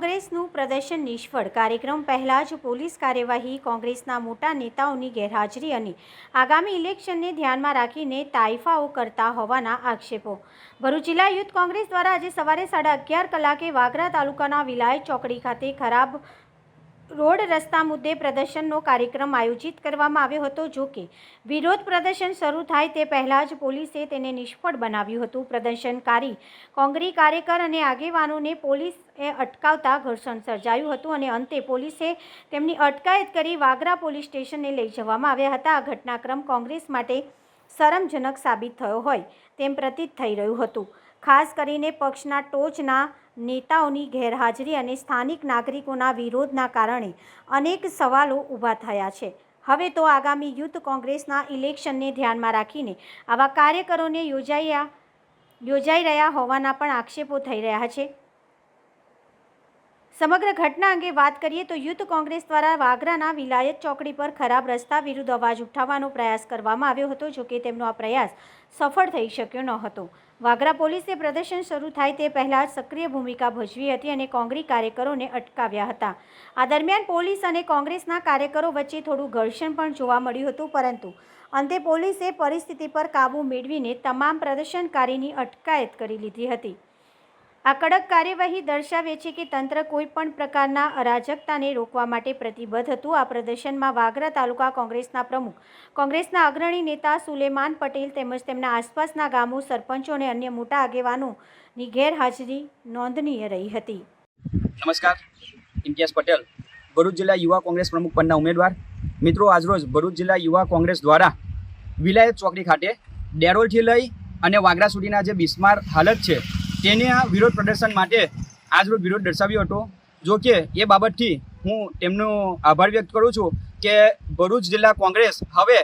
કોંગ્રેસનું પ્રદર્શન નિષ્ફળ. કાર્યક્રમ પહેલાં જ પોલીસ કાર્યવાહી કોંગ્રેસના મોટા નેતાઓની ગેરહાજરી અને આગામી ઇલેક્શનને ધ્યાનમાં રાખીને તાઇફાઓ કરતા હોવાના આક્ષેપો. ભરૂચ જિલ્લા યુથ કોંગ્રેસ દ્વારા આજે સવારે સાડા અગિયાર કલાકે વાગરા તાલુકાના વિલાય ચોકડી ખાતે ખરાબ રોડ રસ્તા મુદ્દે પ્રદર્શનનો કાર્યક્રમ આયોજિત કરવામાં આવ્યો હતો. જો કે વિરોધ પ્રદર્શન શરૂ થાય તે પહેલાં જ પોલીસે તેને નિષ્ફળ બનાવ્યું હતું. પ્રદર્શનકારી, કોંગ્રી કાર્યકર અને આગેવાનોને પોલીસે અટકાવતા ઘર્ષણ સર્જાયું હતું અને અંતે પોલીસે તેમની અટકાયત કરી વાગરા પોલીસ સ્ટેશને લઈ જવામાં આવ્યા હતા. આ ઘટનાક્રમ કોંગ્રેસ માટે શરમજનક સાબિત થયો હોય તેમ પ્રતીત થઈ રહ્યું હતું. ખાસ કરીને પક્ષના ટોચના નેતાઓની ગેરહાજરી અને સ્થાનિક નાગરિકોના વિરોધના કારણે અનેક સવાલો ઊભા થયા છે. હવે તો આગામી યુથ કોંગ્રેસના ઇલેક્શનને ધ્યાનમાં રાખીને આવા કાર્યકરોને યોજાયા, યોજાઈ રહ્યા હોવાના પણ આક્ષેપો થઈ રહ્યા છે. સમગ્ર ઘટના અંગે વાત કરીએ તો યુથ કોંગ્રેસ દ્વારા વાગરાના વિલાયત ચોકડી પર ખરાબ રસ્તા વિરુદ્ધ અવાજ ઉઠાવવાનો પ્રયાસ કરવામાં આવ્યો હતો જોકે તેમનો આ પ્રયાસ સફળ થઈ શક્યો ન હતો. વાગરા પોલીસે પ્રદર્શન શરૂ થાય તે પહેલાં સક્રિય ભૂમિકા ભજવી હતી અને કોંગ્રેસ કાર્યકરોને અટકાવ્યા હતા. આ દરમિયાન પોલીસ અને કોંગ્રેસના કાર્યકરો વચ્ચે થોડું ઘર્ષણ પણ જોવા મળ્યું હતું, પરંતુ અંતે પોલીસે પરિસ્થિતિ પર કાબૂ મેળવીને તમામ પ્રદર્શનકારીની અટકાયત કરી લીધી હતી. આ કડક કાર્યવાહી દર્શાવે છે કે તંત્ર કોઈ પણ પ્રકારના અરાજકતાને રોકવા માટે પ્રતિબદ્ધ હતું. આ પ્રદર્શનમાં વાગરા તાલુકા કોંગ્રેસના પ્રમુખ, કોંગ્રેસના અગ્રણી નેતા સુલેમાન પટેલ તેમજ તેમના આસપાસના ગામો સરપંચો અને અન્ય મોટા આગેવાનોની ગેરહાજરી નોંધનીય રહી હતી. નમસ્કાર, ઇમ્તિયાઝ પટેલ, ભરૂચ જિલ્લા યુવા કોંગ્રેસ પ્રમુખ પદના ઉમેદવાર. મિત્રો, આજરોજ ભરૂચ જિલ્લા યુવા કોંગ્રેસ દ્વારા વિલાયત ચોકડી ખાતે ડેરોલથી લઈ અને વાગરા સુધીના જે બિસ્માર હાલત છે તેના વિરોધ પ્રદર્શન માટે આજરોજ વિરોધ દર્શાવ્યો હતો. જો કે એ બાબતથી હું તેમનો આભાર વ્યક્ત કરું છું કે ભરૂચ જિલ્લા કોંગ્રેસ હવે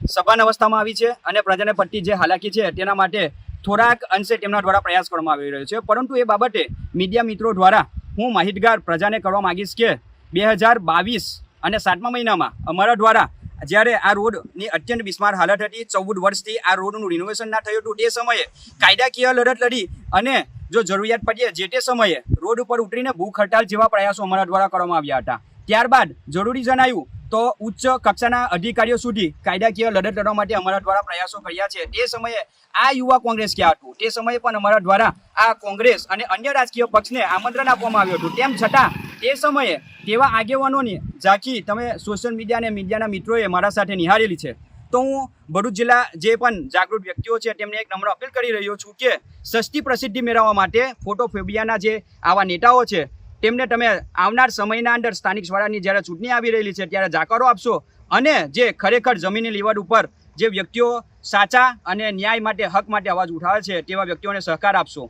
સભાન અવસ્થામાં આવી છે અને પ્રજાને પટ્ટી જે હાલાકી છે તેના માટે થોડાક અંશે તેમના દ્વારા પ્રયાસ કરવામાં આવી રહ્યો છે. પરંતુ એ બાબતે મીડિયા મિત્રો દ્વારા હું માહિતગાર પ્રજાને કરવા માગીશ કે બે હજાર બાવીસ અને સાતમા મહિનામાં અમારા દ્વારા જ્યારે આ રોડની અત્યંત બિસ્માર હાલત હતી, ચૌદ વર્ષથી આ રોડનું રિનોવેશન ના થયું હતું. તે સમયે કાયદાકીય લડત લડી અને જો જરૂરિયાત પડીએ જે તે સમયે રોડ ઉપર ઉતરીને ભૂખ હડતાલ જેવા પ્રયાસો અમારા દ્વારા કરવામાં આવ્યા હતા. ત્યારબાદ જરૂરી જણાયું તો ઉચ્ચ કક્ષાના અધિકારીઓ સુધી કાયદાકીય લડત લડવા માટે અમારા દ્વારા પ્રયાસો કર્યા છે. તે સમયે આ યુવા કોંગ્રેસ ક્યાં હતું? તે સમયે પણ અમારા દ્વારા આ કોંગ્રેસ અને અન્ય રાજકીય પક્ષને આમંત્રણ આપવામાં આવ્યું હતું. તેમ છતાં તે સમયે તેવા આગેવાનોની ઝાંખી તમે સોશિયલ મીડિયા અને મીડિયાના મિત્રોએ મારા સાથે નિહાળેલી છે. તો હું ભરૂચ જિલ્લા જે પણ જાગૃત વ્યક્તિઓ છે તેમને એક નમ્ર અપીલ કરી રહ્યો છું કે સસ્તી પ્રસિદ્ધિ મેળવવા માટે ફોટોફોબિયાના જે આવા નેતાઓ છે તેમને તમે આવનાર સમયના અંદર સ્થાનિક સ્વરાજની જ્યારે ચૂંટણી આવી રહેલી છે ત્યારે જાકારો આપશો અને જે ખરેખર જમીની લીવડ ઉપર જે વ્યક્તિઓ સાચા અને ન્યાય માટે હક માટે અવાજ ઉઠાવે છે તેવા વ્યક્તિઓને સહકાર આપશો.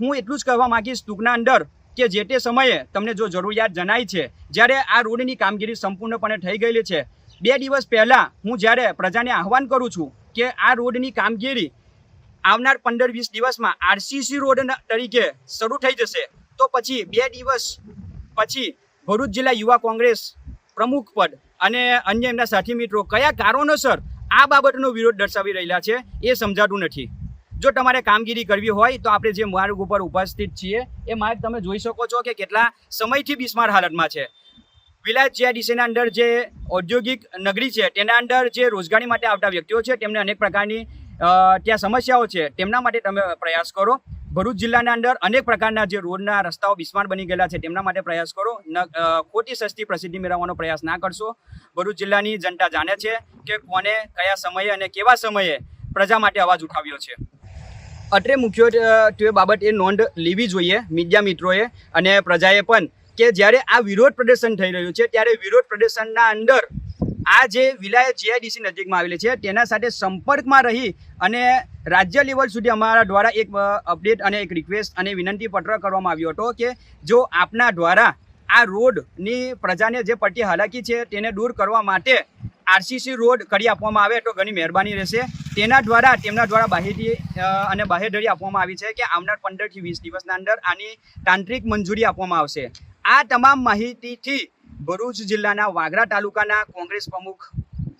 હું એટલું જ કહેવા માંગીશ, ટૂંકના અંદર કે જે તે સમયે તમને જો જરૂરિયાત જણાય છે, જ્યારે આ રોડની કામગીરી સંપૂર્ણપણે થઈ ગયેલી છે, બે દિવસ પહેલાં હું જ્યારે પ્રજાને આહવાન કરું છું કે આ રોડની કામગીરી આવનાર પંદર વીસ દિવસમાં આરસીસી રોડ તરીકે શરૂ થઈ જશે, તો પછી બે દિવસ પછી ભરૂચ જિલ્લા યુવા કોંગ્રેસ પ્રમુખ પદ અને અન્ય એમના સાથી મિત્રો કયા કારણોસર આ બાબતનો વિરોધ દર્શાવી રહેલા છે એ સમજાતું નથી. જો તમારે કામગીરી કરવી હોય તો આપણે જે માર્ગ ઉપર ઉપસ્થિત છીએ, એ માર્ગ તમે જોઈ શકો છો કે કેટલા સમયથી બિસ્માર હાલતમાં છે. વિલાયત જીઆઈડીસીના અંદર જે ઔદ્યોગિક નગરી છે, તેના અંદર જે રોજગારી માટે આવતા વ્યક્તિઓ છે, તેમને અનેક પ્રકારની ત્યાં સમસ્યાઓ છે, તેમના માટે તમે પ્રયાસ કરો. ભરૂચ જિલ્લાના અંદર અનેક પ્રકારના જે રોડના રસ્તાઓ બિસ્માર બની ગયેલા છે, તેમના માટે પ્રયાસ કરો. ખોટી સસ્તી પ્રસિદ્ધિ મેળવવાનો પ્રયાસ ના કરશો. ભરૂચ જિલ્લાની જનતા જાણે છે કે કોને કયા સમયે અને કેવા સમયે પ્રજા માટે અવાજ ઉઠાવ્યો છે. અત્રે મુખ્યત્વે બાબત એ નોંધ લેવી જોઈએ મીડિયા મિત્રોએ અને પ્રજાએ પણ કે જ્યારે આ વિરોધ પ્રદર્શન થઈ રહ્યું છે, ત્યારે વિરોધ પ્રદર્શનના અંદર આ જે વિલાયત જીઆઈડીસી નજીકમાં આવેલી છે, તેના સાથે સંપર્કમાં રહી અને રાજ્ય લેવલ સુધી અમારા દ્વારા એક અપડેટ અને એક રિક્વેસ્ટ અને વિનંતી પત્ર કરવામાં આવ્યો હતો કે જો આપના દ્વારા આ રોડની પ્રજાને જે પડતી હાલાકી છે, તેને દૂર કરવા માટે આરસીસી રોડ કરી આપવામાં આવે તો ઘણી મહેરબાની રહેશે. તેના દ્વારા તેમના દ્વારા બાહેરી અ, અને બાહેધરી આપવામાં આવી છે કે આવનાર પંદરથી વીસ દિવસના અંદર આની તાંત્રિક મંજૂરી આપવામાં આવશે. આ તમામ માહિતીથી ભરૂચ જિલ્લાના વાગરા તાલુકાના કોંગ્રેસ પ્રમુખ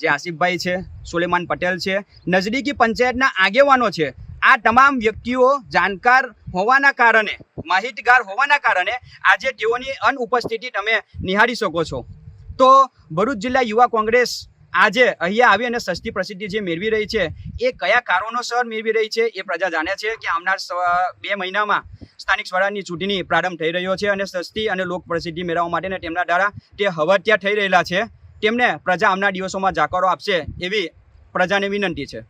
જે આસિફભાઈ છે સુલેમાન પટેલ છે નજદીકી પંચાયતના આગેવાનો છે આ તમામ વ્યક્તિઓ જાણકાર હોવાના કારણે માહિતગાર હોવાના કારણે આજે તેઓની અનુપસ્થિતિ તમે નિહાળી શકો છો. તો ભરૂચ જિલ્લા યુવા કોંગ્રેસ આજે અહીંયા આવી અને સસ્તી પ્રસિદ્ધિ જે મેળવી રહી છે, એ કયા કારણોસર મેળવી રહી છે, એ પ્રજા જાણે છે કે આવનાર બે મહિનામાં સ્થાનિક સ્વરાજની ચૂંટણી પ્રારંભ થઈ રહ્યો છે અને સસ્તી અને લોક પ્રસિદ્ધિ મેળવવા માટેને તેમના દ્વારા તે હવત્યા થઈ રહેલા છે. તેમને પ્રજા આવનાર દિવસોમાં જાકારો આપશે એવી પ્રજાને વિનંતી છે.